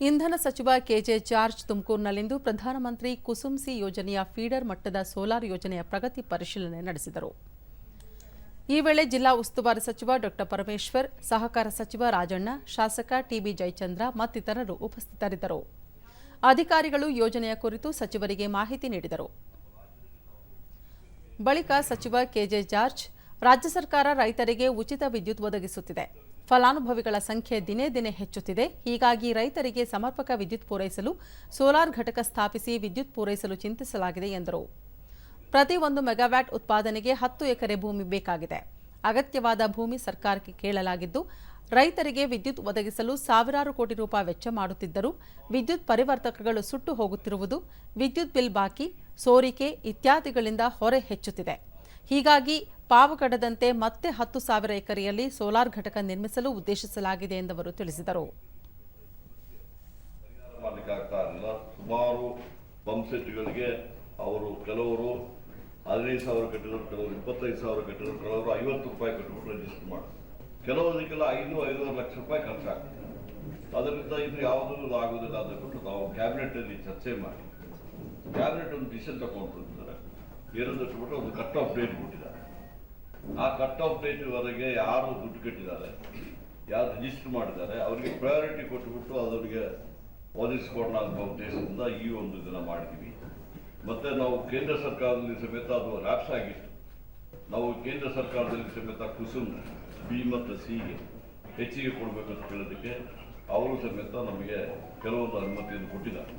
ಇಂಧನ ಸಚಿವ K J George ತುಮಕೂರಿನಲ್ಲಿಂದು ಪ್ರಧಾನಮಂತ್ರಿ ಕುಸುಮ್ ಸಿ ಯೋಜನೆಯ ಫೀಡರ್ ಮಟ್ಟದ ಸೋಲಾರ್ ಯೋಜನೆಯ ಪ್ರಗತಿ ಪರಿಶೀಲನೆ ನಡೆಸಿದರು. ಈ ವೇಳೆ ಜಿಲ್ಲಾ ಉಸ್ತುವಾರಿ ಸಚಿವ ಡಾ ಪರಮೇಶ್ವರ್, ಸಹಕಾರ ಸಚಿವ ರಾಜಣ್ಣ, ಶಾಸಕ ಟಿಬಿ ಜಯಚಂದ್ರ ಮತ್ತಿತರರು ಉಪಸ್ಥಿತರಿದ್ದರು. ಅಧಿಕಾರಿಗಳು ಯೋಜನೆಯ ಕುರಿತು ಸಚಿವರಿಗೆ ಮಾಹಿತಿ ನೀಡಿದರು. ಬಳಿಕ ಸಚಿವ ಕೆಜೆ ಜಾರ್ಜ್ ರಾಜ್ಯ ಸರ್ಕಾರ ರೈತರಿಗೆ ಉಚಿತ ವಿದ್ಯುತ್ ಒದಗಿಸುತ್ತಿದೆ. ಫಲಾನುಭವಿಗಳ ಸಂಖ್ಯೆ ದಿನೇ ದಿನೇ ಹೆಚ್ಚುತ್ತಿದೆ. ಹೀಗಾಗಿ ರೈತರಿಗೆ ಸಮರ್ಪಕ ವಿದ್ಯುತ್ ಪೂರೈಸಲು ಸೋಲಾರ್ ಘಟಕ ಸ್ಥಾಪಿಸಿ ವಿದ್ಯುತ್ ಪೂರೈಸಲು ಚಿಂತಿಸಲಾಗಿದೆ ಎಂದರು. ಪ್ರತಿ ಒಂದು ಮೆಗಾವ್ಯಾಟ್ ಉತ್ಪಾದನೆಗೆ ಹತ್ತು ಎಕರೆ ಭೂಮಿ ಬೇಕಾಗಿದೆ. ಅಗತ್ಯವಾದ ಭೂಮಿ ಸರ್ಕಾರಕ್ಕೆ ಕೇಳಲಾಗಿದ್ದು, ರೈತರಿಗೆ ವಿದ್ಯುತ್ ಒದಗಿಸಲು ಸಾವಿರಾರು ಕೋಟಿ ರೂಪಾಯಿ ವೆಚ್ಚ ಮಾಡುತ್ತಿದ್ದರೂ, ವಿದ್ಯುತ್ ಪರಿವರ್ತಕಗಳು ಸುಟ್ಟು ಹೋಗುತ್ತಿರುವುದು, ವಿದ್ಯುತ್ ಬಿಲ್ ಬಾಕಿ, ಸೋರಿಕೆ ಇತ್ಯಾದಿಗಳಿಂದ ಹೊರೆ ಹೆಚ್ಚುತ್ತಿದೆ. ಹೀಗಾಗಿ ಪಾವಗಡದಂತೆ ಮತ್ತೆ ಹತ್ತು ಸಾವಿರ ಎಕರೆಯಲ್ಲಿ ಸೋಲಾರ್ ಘಟಕ ನಿರ್ಮಿಸಲು ಉದ್ದೇಶಿಸಲಾಗಿದೆ ಎಂದು ಅವರು ತಿಳಿಸಿದರು. ಸುಮಾರು ಪಂಪ್ ಸೆಟ್ಗಳಿಗೆ ಅವರು ಕೆಲವರು ಹದಿನೈದು ಸಾವಿರ ಕಟ್ಟಿದ್ರು, ಕೆಲವರು ಇಪ್ಪತ್ತೈದು ಸಾವಿರ ಕಟ್ಟಿದ್ರು, ಕೆಲವರು ಐವತ್ತು ರೂಪಾಯಿ ಕಟ್ಟಿಬಿಟ್ಟು ರಿಜಿಸ್ಟರ್ ಮಾಡಿ ಕೆಲವೊಂದಕ್ಕೆಲ್ಲ ಐದು, ಐದೂವರೆ ಲಕ್ಷ ರೂಪಾಯಿ ಖರ್ಚಾಗ್ತದೆ. ಅದರಿಂದ ಇದು ಯಾವುದೂ ಆಗುವುದಿಲ್ಲ ಅಂತ ಬಿಟ್ಟು ನಾವು ಕ್ಯಾಬಿನೆಟ್ ಅಲ್ಲಿ ಚರ್ಚೆ ಮಾಡಿ. ಕ್ಯಾಬಿನೆಟ್ ಒಂದು ಡಿಸಿಷನ್ ತಗೊಂಡಿರ್ತಾರೆ ಏನಂತ ಬಿಟ್ಟು ಒಂದು ಕಟ್ ಆಫ್ ಡೇಟ್ ಕೊಟ್ಟಿದ್ದಾರೆ. ಆ ಕಟ್ ಆಫ್ ಡೇಟ್ ವರೆಗೆ ಯಾರು ದುಡ್ಡು ಕಟ್ಟಿದ್ದಾರೆ, ಯಾರು ರಿಜಿಸ್ಟರ್ ಮಾಡಿದ್ದಾರೆ, ಅವರಿಗೆ ಪ್ರಯಾರಿಟಿ ಕೊಟ್ಟುಬಿಟ್ಟು ಅದರಿಗೆ ಒದಗಿಸ್ಕೊಡೋಣ ಅನ್ನೋ ಉದ್ದೇಶದಿಂದ ಈ ಒಂದು ದಿನ ಮಾಡಿದ್ದೀವಿ ಮತ್ತೆ ನಾವು ಕೇಂದ್ರ ಸರ್ಕಾರದಲ್ಲಿ ಸಮೇತ ಅದು ಲ್ಯಾಪ್ಸ್ ಆಗಿತ್ತು. ನಾವು ಕೇಂದ್ರ ಸರ್ಕಾರದಲ್ಲಿ ಸಮೇತ ಕುಸುಮ್, ಬಿ ಮತ್ತು ಸಿಗೆ ಹೆಚ್ಚಿಗೆ ಅಂತ ಕೇಳೋದಕ್ಕೆ ಅವರು ಸಮೇತ ನಮಗೆ ಕೆಲವೊಂದು ಅನುಮತಿಯನ್ನು ಕೊಟ್ಟಿದ್ದಾರೆ.